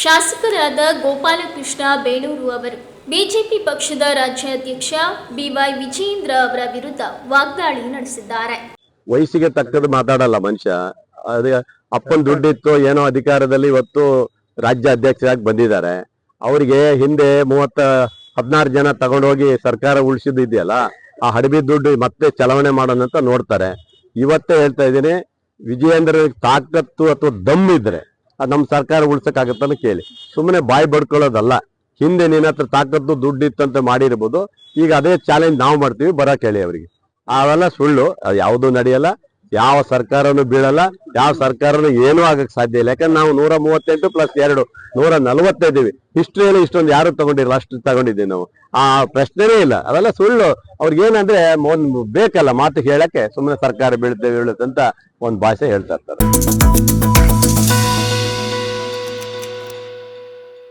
ಶಾಸಕರಾದ ಗೋಪಾಲಕೃಷ್ಣ ಬೇಣೂರು ಅವರು, ಬಿಜೆಪಿ ಪಕ್ಷದ ರಾಜ್ಯಾಧ್ಯಕ್ಷ ಬಿವೈ ವಿಜೇಂದ್ರ ಅವರ ವಿರುದ್ಧ ವಾಗ್ದಾಳಿ ನಡೆಸಿದ್ದಾರೆ. ವಯಸ್ಸಿಗೆ ತಕ್ಕದ್ದು ಮಾತಾಡಲ್ಲ ಮನುಷ್ಯ. ಅದೇ ಅಪ್ಪನ ದುಡ್ಡಿತ್ತು, ಏನೋ ಅಧಿಕಾರದಲ್ಲಿ ಇವತ್ತು ರಾಜ್ಯ ಅಧ್ಯಕ್ಷರಾಗಿ ಬಂದಿದ್ದಾರೆ. ಅವರಿಗೆ ಹಿಂದೆ ಮೂವತ್ತ ಹದಿನಾರು ಜನ ತಗೊಂಡೋಗಿ ಸರ್ಕಾರ ಉಳಿಸಿದ್ದಿದೆಯಲ್ಲ ಆ ಹಡಬಿ ದುಡ್ಡು ಮತ್ತೆ ಚಲಾವಣೆ ಮಾಡೋಣ ಅಂತ ನೋಡ್ತಾರೆ. ಇವತ್ತೇ ಹೇಳ್ತಾ ಇದ್ದೀನಿ, ವಿಜಯೇಂದ್ರ ತಾಕತ್ತು ಅಥವಾ ದಮ್ ಇದ್ರೆ ನಮ್ಮ ಸರ್ಕಾರ ಉಳ್ಸಕ್ಕಾಗತ್ತನ್ನು ಕೇಳಿ. ಸುಮ್ಮನೆ ಬಾಯಿ ಬಡ್ಕೊಳ್ಳೋದಲ್ಲ. ಹಿಂದೆ ನಿನ್ನ ಹತ್ರ ತಾಕತ್ತು ದುಡ್ಡು ಇತ್ತಂತ ಮಾಡಿರ್ಬೋದು. ಈಗ ಅದೇ ಚಾಲೆಂಜ್ ನಾವು ಮಾಡ್ತೀವಿ ಬರೋ ಹೇಳಿ ಅವರಿಗೆ. ಅವೆಲ್ಲ ಸುಳ್ಳು, ಅದು ಯಾವುದೂ ನಡೆಯಲ್ಲ, ಯಾವ ಸರ್ಕಾರನು ಬೀಳಲ್ಲ, ಯಾವ ಸರ್ಕಾರನು ಏನೂ ಆಗಕ್ಕೆ ಸಾಧ್ಯ ಇಲ್ಲ. ಯಾಕಂದ್ರೆ ನಾವು ನೂರ ಮೂವತ್ತೆಂಟು ಪ್ಲಸ್ ಎರಡು, ನೂರ ನಲವತ್ತೈದಿವಿ. ಹಿಸ್ಟ್ರಿಯಲ್ಲಿ ಇಷ್ಟೊಂದು ಯಾರು ತಗೊಂಡಿರಲ್ಲ ಅಷ್ಟು ತಗೊಂಡಿದ್ದೀವಿ ನಾವು. ಆ ಪ್ರಶ್ನೆನೇ ಇಲ್ಲ. ಅವೆಲ್ಲ ಸುಳ್ಳು. ಅವ್ರಿಗೆ ಏನಂದ್ರೆ ಒಂದ್ ಬೇಕಲ್ಲ ಮಾತು ಹೇಳಕ್ಕೆ ಸುಮ್ಮನೆ ಸರ್ಕಾರ ಬೀಳುತ್ತೆ ಬೀಳುತ್ತೆ ಅಂತ ಒಂದು ಭಾಷೆ ಹೇಳ್ತಾ ಇರ್ತಾರೆ.